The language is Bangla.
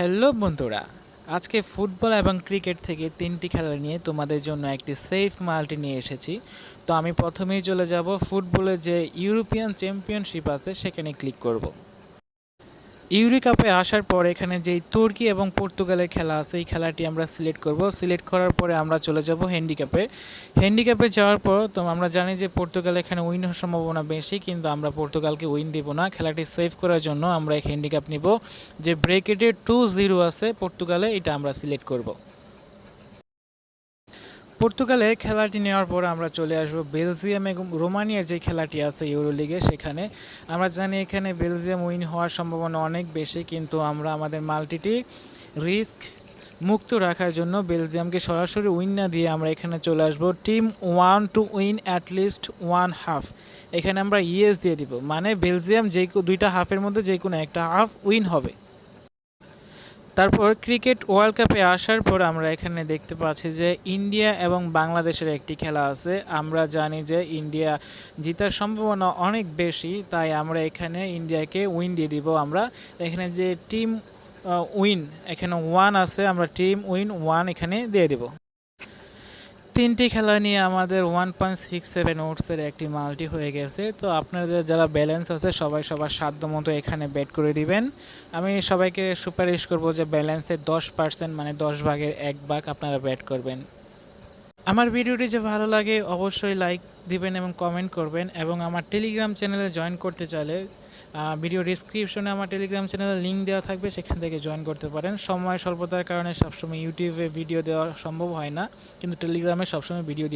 হ্যালো বন্ধুরা, আজকে ফুটবল এবং ক্রিকেট থেকে তিনটি খেলা নিয়ে তোমাদের জন্য একটি সেফ মাল্টি নিয়ে এসেছি। তো আমি প্রথমেই চলে যাব ফুটবলে যে ইউরোপিয়ান চ্যাম্পিয়নশিপ আছে, সেখানে ক্লিক করব। ইউরি কাপে আসার পর এখানে যেই তুর্কি এবং পর্তুগালের খেলা আছে, এই খেলাটি আমরা সিলেক্ট করব। সিলেক্ট করার পরে আমরা চলে যাব হ্যান্ডিক্যাপে। হ্যান্ডিক্যাপে যাওয়ার পর তো আমরা জানি যে পর্তুগাল এখানে উইন হওয়ার সম্ভাবনা বেশি, কিন্তু আমরা পর্তুগালকে উইন দিব না। খেলাটি সেভ করার জন্য আমরা এই হ্যান্ডিক্যাপ নিব। যে ব্রেকেটে টু জিরো আছে পর্তুগালে, এটা আমরা সিলেক্ট করব। পর্তুগালে খেলাটি নেওয়ার পর আমরা চলে আসব বেলজিয়াম এবং রোমানিয়ার যে খেলাটি আছে ইউরো লিগে সেখানে। আমরা জানি এখানে বেলজিয়াম উইন হওয়ার সম্ভাবনা অনেক বেশি, কিন্তু আমরা আমাদের মাল্টিটি রিস্ক মুক্ত রাখার জন্য বেলজিয়ামকে সরাসরি উইন না দিয়ে আমরা এখানে চলে আসব। Team one to win at least one half. এখানে আমরা ইএস দিয়ে দিব মানে বেলজিয়াম যে দুইটা হাফের মধ্যে যে কোনো একটা হাফ উইন হবে। তারপর ক্রিকেট ওয়ার্ল্ড কাপে আসার পর আমরা এখানে দেখতে পাচ্ছি যে ইন্ডিয়া এবং বাংলাদেশের একটি খেলা আছে। আমরা জানি যে ইন্ডিয়া জিতার সম্ভাবনা অনেক বেশি, তাই আমরা এখানে ইন্ডিয়াকে উইন দিয়ে দিব। আমরা এখানে যে টিম উইন এখানে ওয়ান আছে, আমরা টিম উইন ওয়ান এখানে দিয়ে দিব। তিনটি খেলা নিয়ে আমাদের ওয়ান পয়েন্ট সিক্স সেভেন ওটসের একটি মাল্টি হয়ে গেছে। তো আপনাদের যারা ব্যালেন্স আছে, সবাই সবার সাধ্য মতো এখানে ব্যাট করে দিবেন। আমি সবাইকে সুপারিশ করব যে ব্যালেন্সের দশ পার্সেন্ট মানে দশ ভাগের এক ভাগ আপনারা ব্যাট করবেন। আমার ভিডিওটি যে ভালো লাগে, অবশ্যই লাইক দিবেন এবং কমেন্ট করবেন এবং আমার টেলিগ্রাম চ্যানেলে জয়েন করতে চাইলে ভিডিও ডিসক্রিপশনে আমার টেলিগ্রাম চ্যানেলে লিঙ্ক দেওয়া থাকবে, সেখান থেকে জয়েন করতে পারেন। সময় স্বল্পতার কারণে সবসময় ইউটিউবে ভিডিও দেওয়া সম্ভব হয় না, কিন্তু টেলিগ্রামে সবসময় ভিডিও